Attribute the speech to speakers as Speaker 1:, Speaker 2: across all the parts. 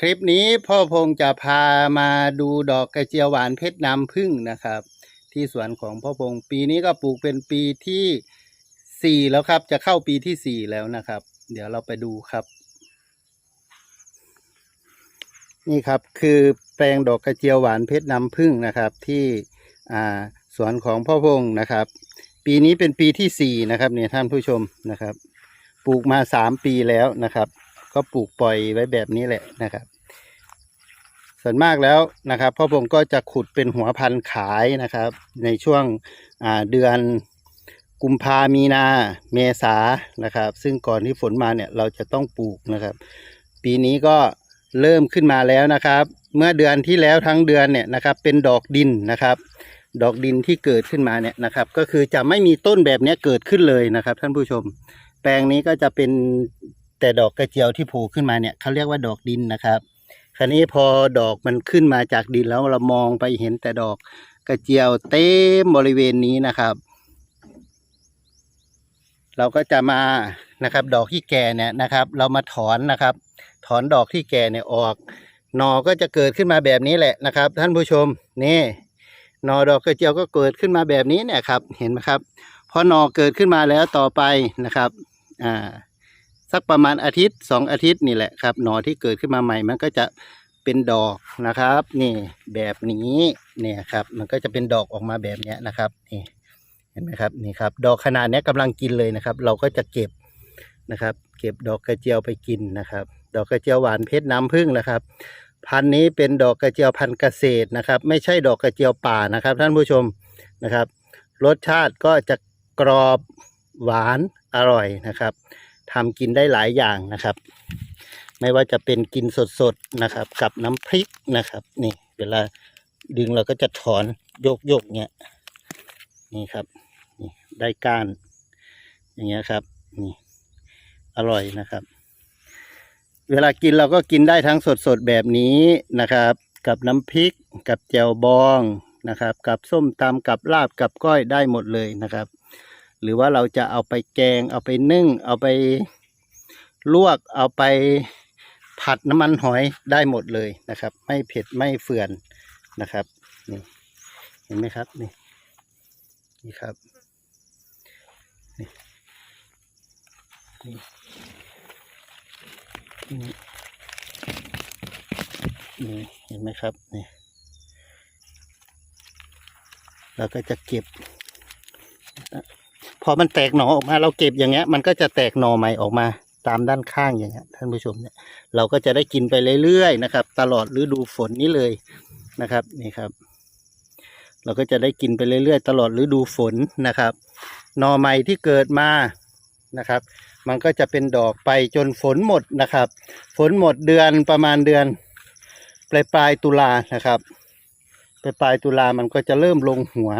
Speaker 1: คลิปนี้พ่อพงษ์จะพามาดูดอกกระเจียวหวานเพชรน้ำผึ้งนะครับ ที่สวนของพ่อพงษ์ปีนี้ก็ปลูกเป็นปีที่สี่แล้วครับ จะเข้าปีที่สี่แล้วนะครับ เดี๋ยวเราไปดูครับ นี่ครับคือแปลงดอกกระเจียวหวานเพชรน้ำผึ้งนะครับ ที่สวนของพ่อพงษ์นะครับ ปีนี้เป็นปีที่สี่นะครับเนี่ยท่านผู้ชมนะครับ ปลูกมาสามปีแล้วนะครับ ก็ปลูกปล่อยไว้แบบนี้แหละนะครับ ส่วนมากแล้วนะครับพ่อพงก็จะขุดเป็นหัวพันธุ์ขายนะครับ ในช่วงเดือนกุมภามีนาเมษานะครับ ซึ่งก่อนที่ฝนมาเนี่ยเราจะต้องปลูกนะครับ ปีนี้ก็เริ่มขึ้นมาแล้วนะครับ เมื่อเดือนที่แล้วทั้งเดือนเนี่ยนะครับ เป็นดอกดินนะครับ ดอกดินที่เกิดขึ้นมาเนี่ยนะครับ ก็คือจะไม่มีต้นแบบนี้เกิดขึ้นเลยนะครับ ท่านผู้ชม แปลงนี้ก็จะเป็น แต่ดอกกระเจียวที่โผล่ขึ้นมาเนี่ยเขาเรียกว่าดอกดินนะครับ คราวนี้พอดอกมันขึ้นมาจากดินแล้วเรามองไปเห็นแต่ดอกกระเจียวเต็มบริเวณนี้นะครับ เราก็จะมานะครับ ดอกที่แก่เนี่ยนะครับ เรามาถอนนะครับ ถอนดอกที่แก่เนี่ยออกหนอก็จะเกิดขึ้นมาแบบนี้แหละนะครับ ท่านผู้ชมนี่หนอดอกกระเจียวก็เกิดขึ้นมาแบบนี้เนี่ยครับ เห็นไหมครับพอหนอเกิดขึ้นมาแล้วต่อไปนะครับ อ่า สักประมาณอาทิตย์สองอาทิตย์นี่แหละครับ หนอที่เกิดขึ้นมาใหม่มันก็จะเป็นดอกนะครับ นี่แบบนี้เนี่ยครับ มันก็จะเป็นดอกออกมาแบบนี้นะครับนี่เห็นไหมครับนี่ครับ ดอกขนาดนี้ยกำลังกินเลยนะครับ เราก็จะเก็บนะครับ เก็บดอกกระเจียวไปกินนะครับ ดอกกระเจียวหวานเพชรน้ำผึ้งนะครับ พันนี้เป็นดอกกระเจียวพันเกษตรนะครับ ไม่ใช่ดอกกระเจียวป่านะครับ ท่านผู้ชมนะครับ รสชาติก็จะกรอบหวานอร่อยนะครับ ทำกินได้หลายอย่างนะครับ ไม่ว่าจะเป็นกินสดๆนะครับ กับน้ำพริกนะครับ นี่ เวลาดึงเราก็จะถอนโยกโยกๆเงี้ยนี่ครับนี่ได้ก้าน อย่างเงี้ยครับ นี่ อร่อยนะครับ เวลากินเราก็กินได้ทั้งสดๆแบบนี้นะครับ กับน้ำพริก กับแจ่วบองนะครับ กับส้มตำกับลาบกับก้อยได้หมดเลยนะครับ หรือว่าเราจะเอาไปแกง เอาไปนึ่ง เอาไปลวก เอาไปผัดน้ำมันหอยได้หมดเลยนะครับ ไม่เผ็ดไม่เฟื่อนนะครับนี่เห็นไหมครับนี่นี่ครับนี่นี่นี่นี่เห็นไหมครับนี่เราก็จะเก็บ พอมันแตกหน่อออกมาเราเก็บอย่างเงี้ย มันก็จะแตกหน่อใหม่ออกมาตามด้านข้างอย่างเงี้ยท่านผู้ชมเนี่ยเราก็จะได้กินไปเรื่อยๆนะครับ ตลอดฤดูฝนนี้เลยนะครับนี่ครับ เราก็จะได้กินไปเรื่อยๆ ตลอดฤดูฝนนะครับหน่อใหม่ที่เกิดมานะครับ มันก็จะเป็นดอกไปจนฝนหมดนะครับ ฝนหมดเดือนประมาณเดือน ปลายปลายตุลานะครับ ปลายปลายตุลามันก็จะเริ่มลงหัว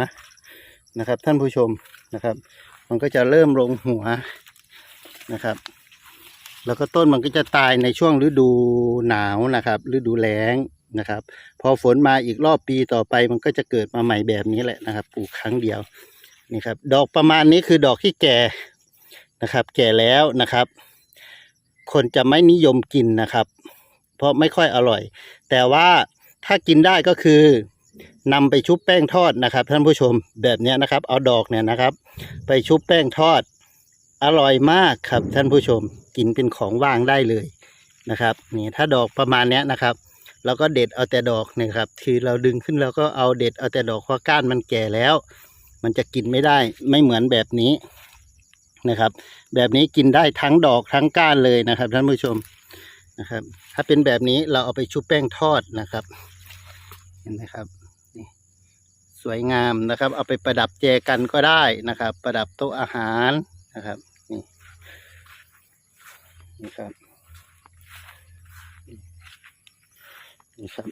Speaker 1: นะครับ ท่านผู้ชมนะครับ มันก็จะเริ่มลงหัวนะครับ แล้วก็ต้นมันก็จะตายในช่วงฤดูหนาวนะครับ ฤดูแล้งนะครับ พอฝนมาอีกรอบปีต่อไปมันก็จะเกิดมาใหม่แบบนี้แหละนะครับปลูกครั้งเดียวนี่ครับ ดอกประมาณนี้คือดอกที่แก่นะครับ แก่แล้วนะครับ คนจะไม่นิยมกินนะครับ เพราะไม่ค่อยอร่อย แต่ว่าถ้ากินได้ก็คือ นำไปชุบแป้งทอดนะครับ ท่านผู้ชมแบบนี้นะครับ เอาดอกเนี่ยนะครับ ไปชุบแป้งทอด อร่อยมากครับ ท่านผู้ชมกินเป็นของว่างได้เลยนะครับ นี่ถ้าดอกประมาณนี้นะครับเราก็เด็ดเอาแต่ดอกเนี่ยครับคือเราดึงขึ้นเราก็เอาเด็ดเอาแต่ดอกเพราะก้านมันแก่แล้ว มันจะกินไม่ได้ไม่เหมือนแบบนี้นะครับ แบบนี้กินได้ทั้งดอกทั้งก้านเลยนะครับ ท่านผู้ชมนะครับ ถ้าเป็นแบบนี้เราเอาไปชุบแป้งทอดนะครับเห็นไหมครับ สวยงามนะครับ เอาไปประดับแจกันก็ได้นะครับ ประดับโต๊ะอาหารนะครับนี่นี่ครับนี่ครับ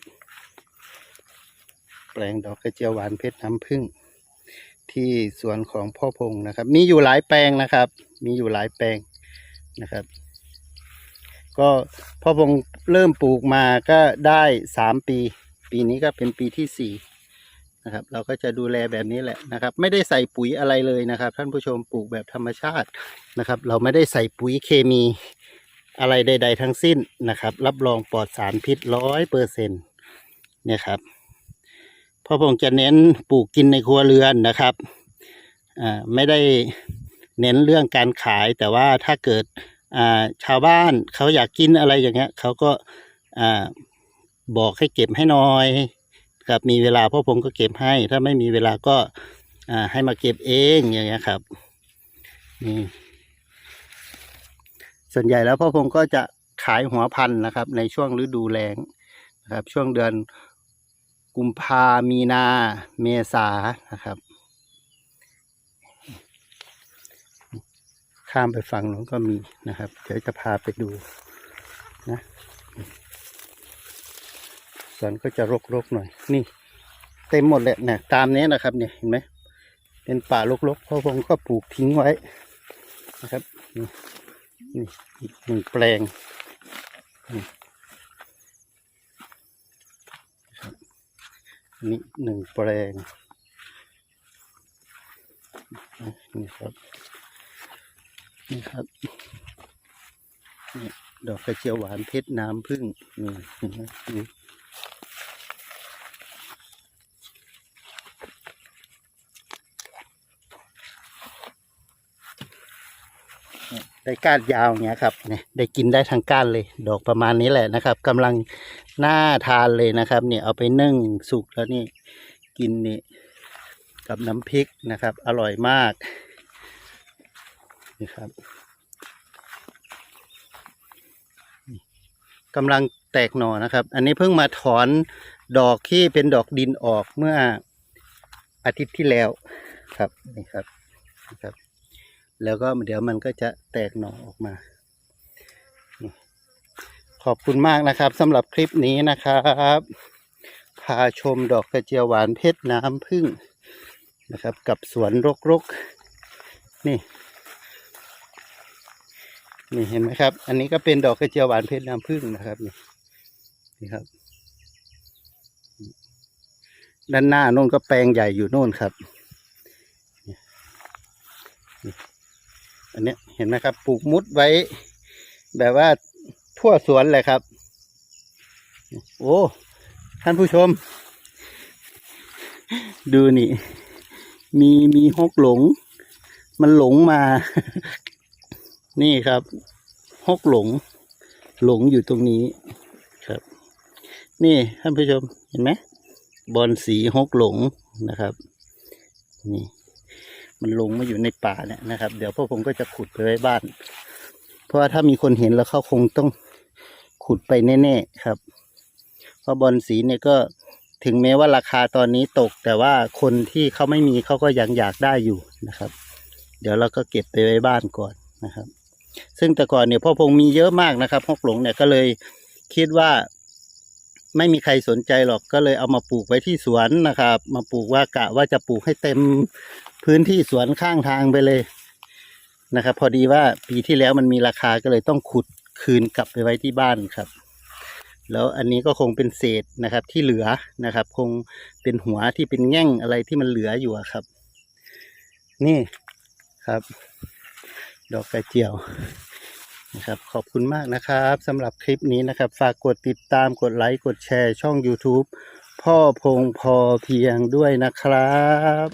Speaker 1: แปลงดอกกระเจียวหวานเพชรน้ำผึ้งที่สวนของพ่อพงนะครับ มีอยู่หลายแปลงนะครับ มีอยู่หลายแปลงนะครับ ก็พ่อพงเริ่มปลูกมาก็ได้สามปี ปีนี้ก็เป็นปีที่สี่ นะครับ เราก็จะดูแลแบบนี้แหละนะครับ ไม่ได้ใส่ปุ๋ยอะไรเลยนะครับ ท่านผู้ชมปลูกแบบธรรมชาตินะครับ เราไม่ได้ใส่ปุ๋ยเคมีอะไรใด ๆ ทั้งสิ้นนะครับ รับรองปลอดสารพิษร้อยเปอร์เซ็นต์เนี่ยครับพ่อพงจะเน้นปลูกกินในครัวเรือนนะครับอ่าไม่ได้เน้นเรื่องการขาย แต่ว่าถ้าเกิดอ่าชาวบ้านเขาอยากกินอะไรอย่างเงี้ยเขาก็อ่าบอกให้เก็บให้น่อย ครับมีเวลาพ่อผมก็เก็บให้ ถ้าไม่มีเวลาก็อ่าให้มาเก็บเองอย่างเงี้ยครับนี่ส่วนใหญ่แล้วพ่อผมก็จะขายหัวพันธุ์นะครับ ในช่วงฤดูแล้งนะครับ ช่วงเดือนกุมภามีนาเมษานะครับ ข้ามไปฝั่งนู้นก็มีนะครับ เดี๋ยวจะพาไปดูนะ สวนก็จะรกๆหน่อย นี่ เต็มหมดเลยเนี่ยตามนี้นะครับ เนี่ยเห็นไหมเป็นป่ารกๆเพราะผมก็ปลูกทิ้งไว้นะครับนี่นี่อีกหนึ่งแปลงนี่หนึ่งแปลงนี่ครับนี่ครับนี่ดอกกระเจียวหวานเพชรน้ำผึ้งนี่เห็น ได้ก้านยาวอย่างเงี้ยครับเนี่ยได้กินได้ทั้งก้านเลย ดอกประมาณนี้แหละนะครับกำลังน่าทานเลยนะครับ เนี่ยเอาไปนึ่งสุกแล้วนี่กินนี่กับน้ำพริกนะครับ อร่อยมากนี่ครับกำลังแตกหน่อนะครับ อันนี้เพิ่งมาถอนดอกที่เป็นดอกดินออกเมื่ออาทิตย์ที่แล้วครับนี่ครับนี่ครับ แล้วก็เดี๋ยวมันก็จะแตกหน่อออกมา ขอบคุณมากนะครับสำหรับคลิปนี้นะครับพาชมดอกกระเจียวหวานเพชรน้ำผึ้งนะครับ กับสวนรกๆนี่นี่เห็นไหมครับ อันนี้ก็เป็นดอกกระเจียวหวานเพชรน้ำผึ้งนะครับนี่นี่ครับ ด้านหน้าโน่นก็แปลงใหญ่อยู่โน่นครับนี่นี่ อันนี้เห็นไหมครับ ปลูกมุดไว้ แบบว่าทั่วสวนเลยครับ โอ้ ท่านผู้ชม ดูนี่ มีมีฮกหลง มันหลงมา นี่ครับฮกหลง หลงอยู่ตรงนี้ครับ นี่ท่านผู้ชมเห็นไหมบอลสีฮกหลงนะครับ นี่ มันลงมาอยู่ในป่าเนี่ยนะครับ เดี๋ยวพวกผมก็จะขุดไปไว้บ้าน เพราะว่าถ้ามีคนเห็นแล้วเขาคงต้องขุดไปแน่ๆครับเพราะบอลสีเนี่ยก็ถึงแม้ว่าราคาตอนนี้ตก แต่ว่าคนที่เขาไม่มีเขาก็ยังอยากได้อยู่นะครับ เดี๋ยวเราก็เก็บไปไว้บ้านก่อนนะครับ ซึ่งแต่ก่อนเนี่ยพ่อพงมีเยอะมากนะครับฮกหลงเนี่ยก็เลยคิดว่าไม่มีใครสนใจหรอกก็เลยเอามาปลูกไว้ที่สวนนะครับ มาปลูกว่ากะว่าจะปลูกให้เต็ม พื้นที่สวนข้างทางไปเลยนะครับ พอดีว่าปีที่แล้วมันมีราคาก็เลยต้องขุดคืนกลับไปไว้ที่บ้านครับ แล้วอันนี้ก็คงเป็นเศษนะครับที่เหลือนะครับ คงเป็นหัวที่เป็นแง่งอะไรที่มันเหลืออยู่ครับ นี่ครับ ดอกกระเจียวนะครับ ขอบคุณมากนะครับสำหรับคลิปนี้นะครับ ฝากกดติดตามกดไลค์กดแชร์ช่อง YouTube พ่อพงพอเพียงด้วยนะครับ